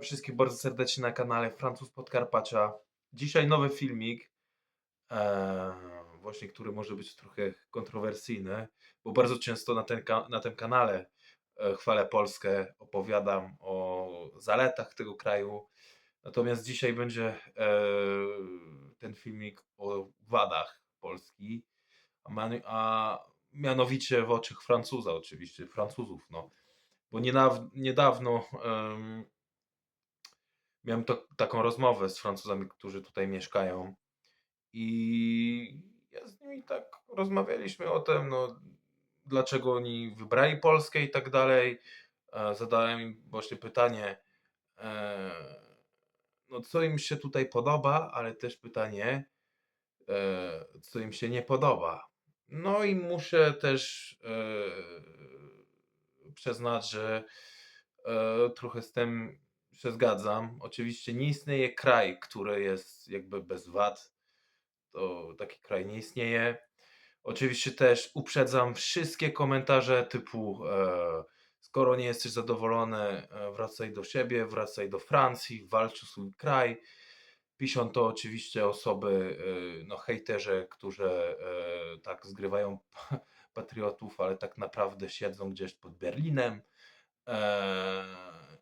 wszystkich bardzo serdecznie na kanale Francuz Podkarpacza. Dzisiaj nowy filmik, e, właśnie który może być trochę kontrowersyjny, bo bardzo często na, ten, na tym kanale e, chwalę Polskę, opowiadam o zaletach tego kraju. Natomiast dzisiaj będzie e, ten filmik o wadach Polski, a, manu- a mianowicie w oczach Francuza oczywiście, Francuzów, no. Bo niedaw- niedawno miałem to, taką rozmowę z Francuzami, którzy tutaj mieszkają i ja z nimi tak rozmawialiśmy o tym, no, dlaczego oni wybrali Polskę i tak dalej. E, Zadałem im właśnie pytanie, e, no co im się tutaj podoba, ale też pytanie, e, co im się nie podoba. No i muszę też przyznać, że trochę z tym się zgadzam. Oczywiście nie istnieje kraj, który jest jakby bez wad. To taki kraj nie istnieje. Oczywiście też uprzedzam wszystkie komentarze typu e, skoro nie jesteś zadowolony, e, wracaj do siebie, wracaj do Francji, walcz o swój kraj. Piszą to oczywiście osoby, e, no hejterzy, którzy e, tak zgrywają patriotów, ale tak naprawdę siedzą gdzieś pod Berlinem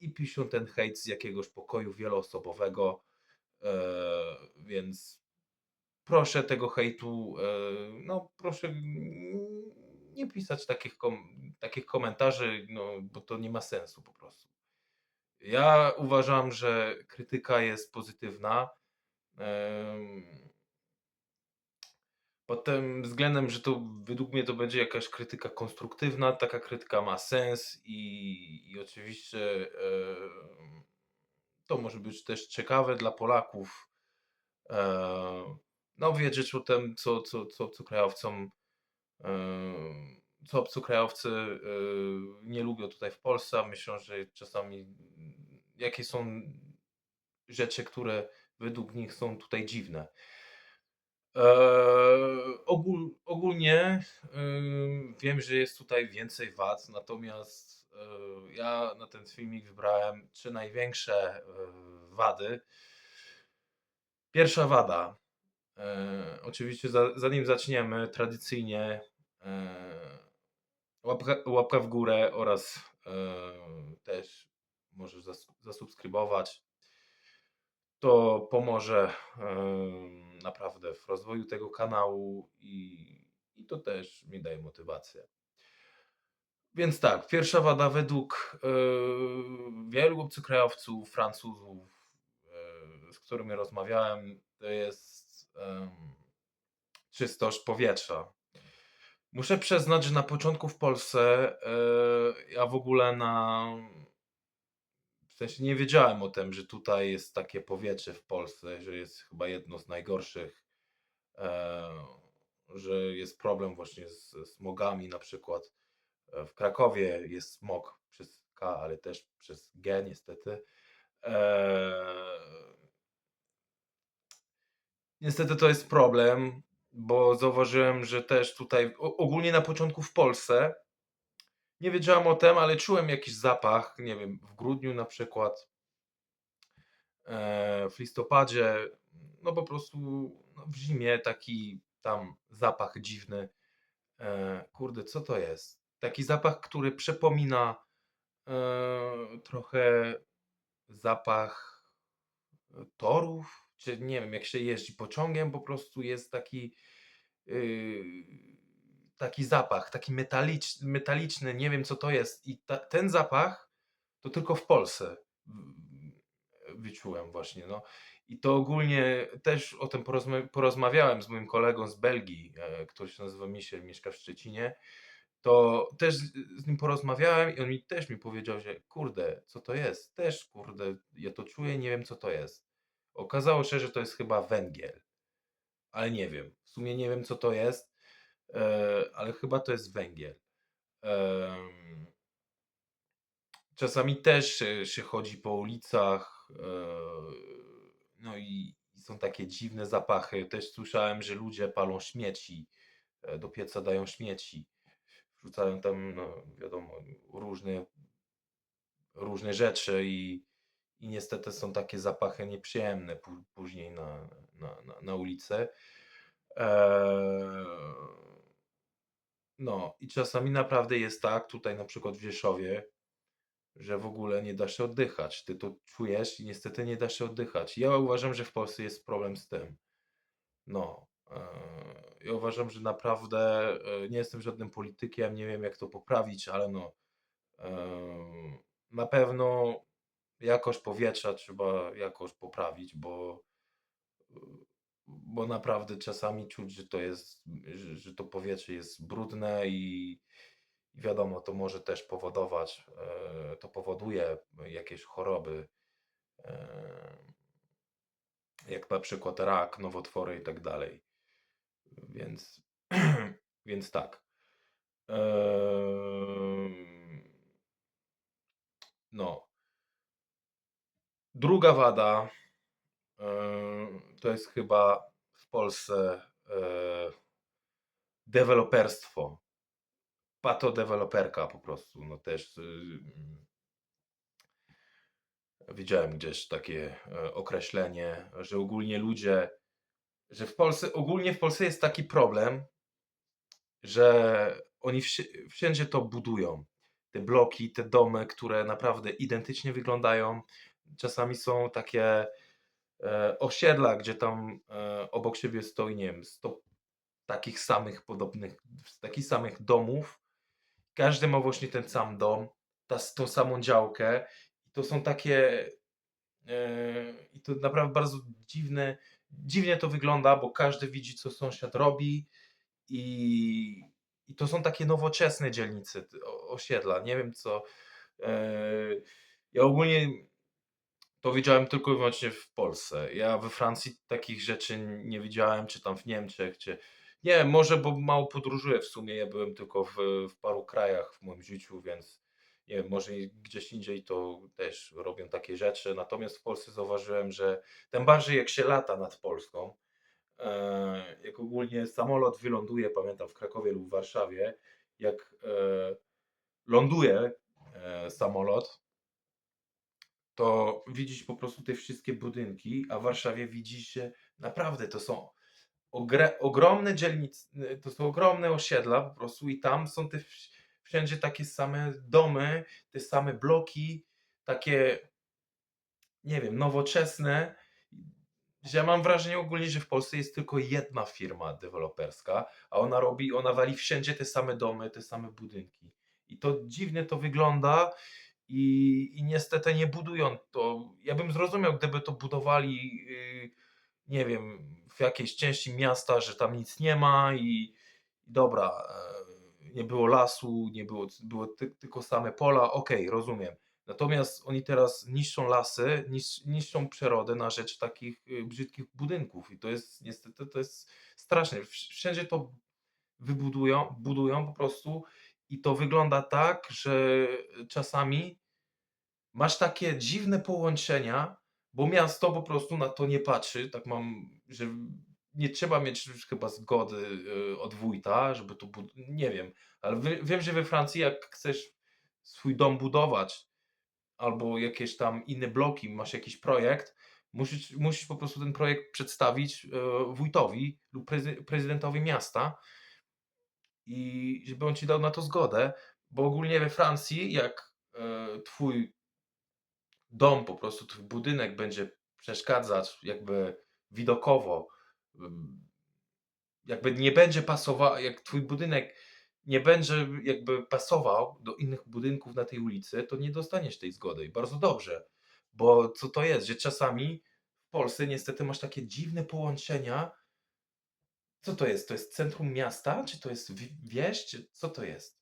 i piszą ten hejt z jakiegoś pokoju wieloosobowego, e, więc proszę tego hejtu, e, no proszę nie pisać takich, kom, takich komentarzy, no bo to nie ma sensu po prostu. Ja uważam, że krytyka jest pozytywna. Pod tym względem, że to według mnie to będzie jakaś krytyka konstruktywna, taka krytyka ma sens i, i oczywiście em, to może być też ciekawe dla Polaków. e, No, wiedzieć o tym, co, co, co obcokrajowcom, e, co obcokrajowcy e, nie lubią tutaj w Polsce, a myślą, że czasami jakie są rzeczy, które według nich są tutaj dziwne. Eee, ogól, ogólnie wiem, że jest tutaj więcej wad, natomiast e, ja na ten filmik wybrałem trzy największe e, wady. Pierwsza wada. Oczywiście za, zanim zaczniemy, tradycyjnie łapka, łapka w górę oraz też możesz zas, zasubskrybować. To pomoże naprawdę w rozwoju tego kanału i, i to też mi daje motywację. Więc tak, pierwsza wada według wielu obcokrajowców, Francuzów, z którymi rozmawiałem, to jest czystość powietrza. Muszę przyznać, że na początku w Polsce e, ja w ogóle na. W sensie nie wiedziałem o tym, że tutaj jest takie powietrze w Polsce, że jest chyba jedno z najgorszych, e, że jest problem właśnie z smogami na przykład. E, W Krakowie jest smog przez K, ale też przez G niestety. E, Niestety to jest problem, bo zauważyłem, że też tutaj, ogólnie na początku w Polsce, nie wiedziałem o tym, ale czułem jakiś zapach, nie wiem, w grudniu na przykład, e, w listopadzie, no po prostu no w zimie taki tam zapach dziwny. E, kurde, co to jest? Taki zapach, który przypomina e, trochę zapach torów, czy nie wiem, jak się jeździ pociągiem, po prostu jest taki yy, taki zapach, taki metalicz, metaliczny, nie wiem co to jest. I ta, ten zapach to tylko w Polsce wyczułem właśnie. No. I to ogólnie też o tym porozma porozmawiałem z moim kolegą z Belgii, e, który się nazywa Michel, mieszka w Szczecinie. To też z nim porozmawiałem i on mi też mi powiedział, że kurde, co to jest? Też kurde, ja to czuję, nie wiem co to jest. Okazało się, że to jest chyba węgiel, ale nie wiem. W sumie nie wiem co to jest, ale chyba to jest węgiel. Czasami też się, chodzi po ulicach, e, no i, są takie dziwne zapachy. Też słyszałem, że ludzie palą śmieci, e, do pieca dają śmieci, wrzucają tam, no wiadomo, różne, różne rzeczy i, i niestety są takie zapachy nieprzyjemne pó później na na na na ulicy. Eee, no i czasami naprawdę jest tak, tutaj na przykład w Rzeszowie, że w ogóle nie da się oddychać. Ty to czujesz i niestety nie da się oddychać. Ja uważam, że w Polsce jest problem z tym. No, eee, ja uważam, że naprawdę, e, nie jestem żadnym politykiem, nie wiem jak to poprawić, ale no, eee, na pewno jakość powietrza trzeba jakoś poprawić, bo bo naprawdę czasami czuć, że to jest że że to powietrze jest brudne i i wiadomo, to może też powodować, eee, to powoduje jakieś choroby, eee, jak na przykład rak, nowotwory i tak dalej. Więc więc tak. Eee no. Druga wada, to jest chyba w Polsce, eee deweloperstwo. Patodeweloperka po prostu, no też, ym widziałem gdzieś takie, e, określenie, że ogólnie ludzie że w Polsce ogólnie w Polsce jest taki problem że oni wszędzie to budują. Te bloki, te domy, które naprawdę identycznie wyglądają. Czasami są takie, osiedla, gdzie tam, e, obok siebie stoi, nie wiem, 100 takich samych podobnych takich samych domów. Każdy ma właśnie ten sam dom, ta tą samą działkę. To są takie, eee, i to naprawdę bardzo dziwne dziwnie to wygląda, bo każdy widzi, co sąsiad robi i i to są takie nowoczesne dzielnice, osiedla. Nie wiem co, ja ogólnie to widziałem tylko i wyłącznie w Polsce. Ja we Francji takich rzeczy nie widziałem, czy tam w Niemczech, czy nie może bo mało podróżuję w sumie. Ja byłem tylko w w paru krajach w moim życiu, więc nie wiem, może gdzieś indziej to też robią takie rzeczy. Natomiast w Polsce zauważyłem, że tym bardziej jak się lata nad Polską, eee, jak ogólnie samolot wyląduje, pamiętam w Krakowie lub w Warszawie, jak, eee, ląduje, eee, samolot to widzisz po prostu te wszystkie budynki, a w Warszawie widzisz, że naprawdę to są ogromne dzielnic to są ogromne osiedla po prostu i tam są te wszędzie takie same domy, te same bloki, takie nie wiem, nowoczesne. Że ja mam wrażenie ogólnie, że w Polsce jest tylko jedna firma deweloperska, a ona robi ona wali wszędzie te same domy, te same budynki. I to dziwnie to wygląda i i niestety nie budują to ja bym zrozumiał, gdyby to budowali, yy, nie wiem, w jakiejś części miasta, że tam nic nie ma i dobra, eee, nie było lasu, nie było było ty tylko same pola, okej, rozumiem. Natomiast oni teraz niszczą lasy, nisz niszczą przyrodę na rzecz takich, y, brzydkich budynków i to jest niestety to jest straszne. Wsz wszędzie to wybudują budują po prostu i to wygląda tak, że czasami masz takie dziwne połączenia, bo miasto po prostu na to nie patrzy. Tak mam, że nie trzeba mieć chyba zgody, y, od wójta, żeby to bud nie wiem, ale wie wiem, że we Francji jak chcesz swój dom budować albo jakieś tam inne bloki, masz jakiś projekt, musisz musisz po prostu ten projekt przedstawić, eee, wójtowi lub prezy prezydentowi miasta i żeby on ci dał na to zgodę, bo ogólnie we Francji jak, eee, twój dom, po prostu twój budynek będzie przeszkadzać jakby widokowo, jakby nie będzie pasowa jak twój budynek nie będzie jakby pasował do innych budynków na tej ulicy, to nie dostaniesz tej zgody i bardzo dobrze. Bo co to jest, że czasami w Polsce niestety masz takie dziwne połączenia Co to jest? To jest centrum miasta, czy to jest wieś, co to jest?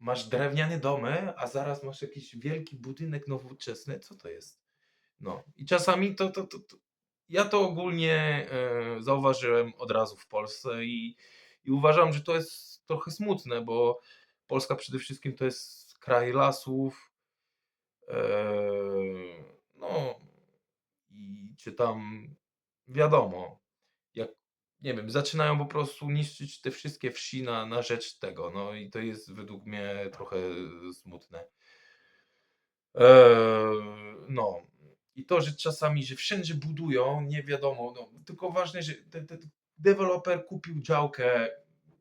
Masz drewniane domy, a zaraz masz jakiś wielki budynek nowoczesny. Co to jest? No i czasami to to to to ja to ogólnie, eee, zauważyłem od razu w Polsce i i uważam, że to jest trochę smutne, bo Polska przede wszystkim to jest kraj lasów. Eee, no i czy tam wiadomo, nie wiem, zaczynają po prostu niszczyć te wszystkie wsi na na rzecz tego, no i to jest według mnie trochę smutne. Eee, no. I to, że czasami, że wszędzie budują, nie wiadomo, no, tylko ważne, że te, te, deweloper kupił działkę,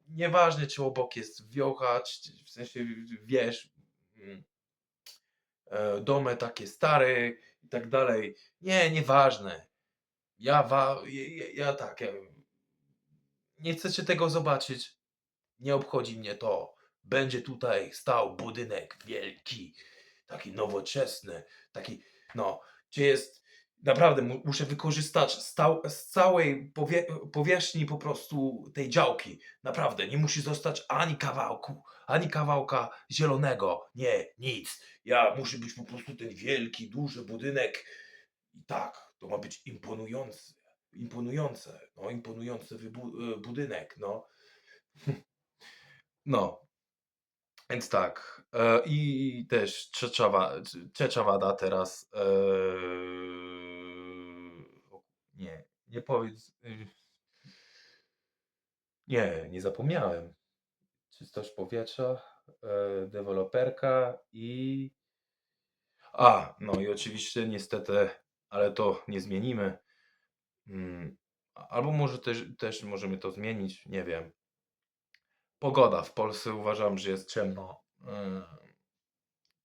nieważne czy obok jest wiocha, czy w sensie wiesz, mm, e, domy takie stare i tak dalej. Nie, nieważne. Ja, wa, ja, ja tak, ja, nie chcecie tego zobaczyć, nie obchodzi mnie to. Będzie tutaj stał budynek wielki, taki nowoczesny, taki, no, gdzie jest, naprawdę mu, muszę wykorzystać stał, z całej powie, powierzchni po prostu tej działki. Naprawdę, nie musi zostać ani kawałku, ani kawałka zielonego. Nie, nic. Ja muszę być po prostu ten wielki, duży budynek. I tak, to ma być imponujący, imponujące, no, imponujący e, budynek, no. No, więc tak. E, I też trzecia, wa- trzecia wada teraz. E, nie, nie powiedz. y, Nie, nie zapomniałem. Czystość powietrza, e, deweloperka i. A, no i oczywiście niestety, ale to nie zmienimy. Mm, Albo może też, też możemy to zmienić, nie wiem. Pogoda w Polsce uważam, że jest ciemno e,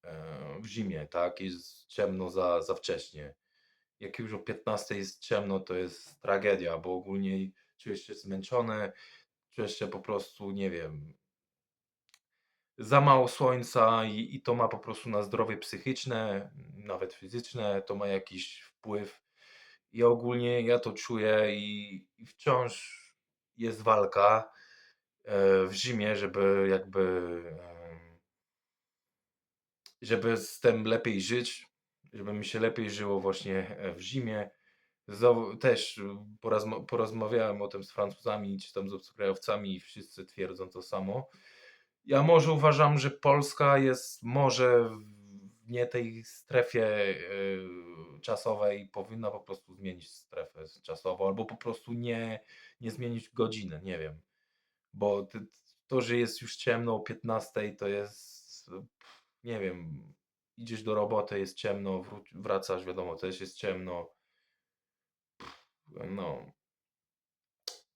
e, w zimie, tak? Jest ciemno za, za wcześnie. Jak już o 15 jest ciemno, to jest tragedia, bo ogólnie czujesz się zmęczony, czujesz się po prostu, nie wiem, za mało słońca i, i to ma po prostu na zdrowie psychiczne, nawet fizyczne, to ma jakiś wpływ. I ogólnie ja to czuję i, i wciąż jest walka e, w zimie, żeby jakby żeby z tym lepiej żyć, żeby mi się lepiej żyło właśnie e, w zimie. Też porozma porozmawiałem o tym z Francuzami czy tam z obcokrajowcami i wszyscy twierdzą to samo. Ja może uważam, że Polska jest może nie tej strefie y, czasowej, powinna po prostu zmienić strefę czasową, albo po prostu nie, nie zmienić godziny, nie wiem. Bo to, że jest już ciemno o 15, to jest, nie wiem, idziesz do roboty, jest ciemno, wracasz, wiadomo, też jest ciemno. No,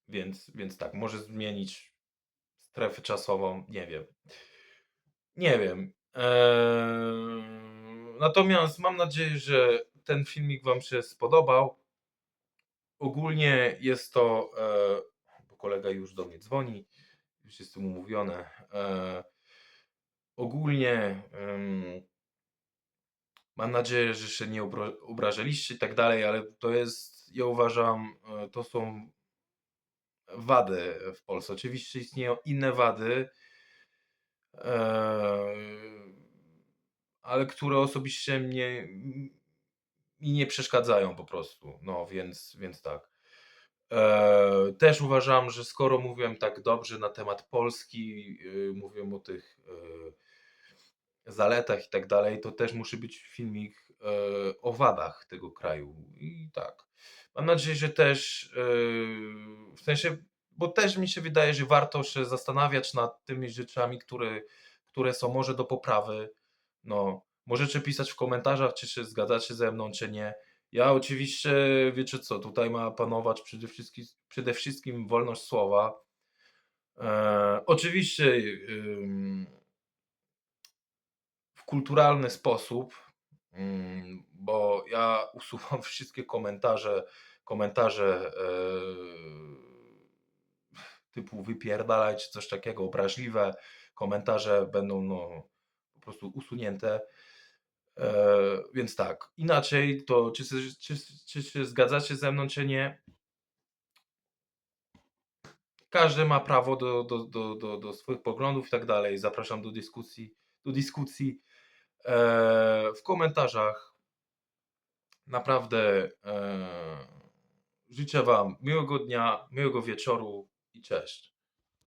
więc, więc tak, może zmienić strefę czasową, nie wiem. Nie wiem. Natomiast mam nadzieję, że ten filmik Wam się spodobał. Ogólnie jest to, e, bo kolega już do mnie dzwoni, już jest tym umówione. E, ogólnie mam nadzieję, że się nie obrażaliście i tak dalej, ale to jest, ja uważam, e, to są wady w Polsce. Oczywiście istnieją inne wady, ale które osobiście mnie mi nie przeszkadzają po prostu. No więc, więc tak. Eee, też uważam, że skoro mówiłem tak dobrze na temat Polski, yy, mówiłem o tych yy, zaletach i tak dalej, to też musi być filmik yy, o wadach tego kraju. I tak. Mam nadzieję, że też yy, w sensie, bo też mi się wydaje, że warto się zastanawiać nad tymi rzeczami, które, które są może do poprawy. No, możecie pisać w komentarzach, czy się zgadzacie ze mną, czy nie. Ja oczywiście, wiecie co, tutaj ma panować przede wszystkim, przede wszystkim wolność słowa. E, oczywiście w kulturalny sposób, bo ja usuwam wszystkie komentarze, komentarze e, typu wypierdalaj czy coś takiego, obraźliwe komentarze będą no, prostu usunięte. E, więc tak, inaczej to czy, czy, czy się zgadzacie ze mną, czy nie? Każdy ma prawo do, do, do, do, do swoich poglądów i tak dalej. Zapraszam do dyskusji, do dyskusji e, w komentarzach. Naprawdę e, życzę Wam miłego dnia, miłego wieczoru i cześć.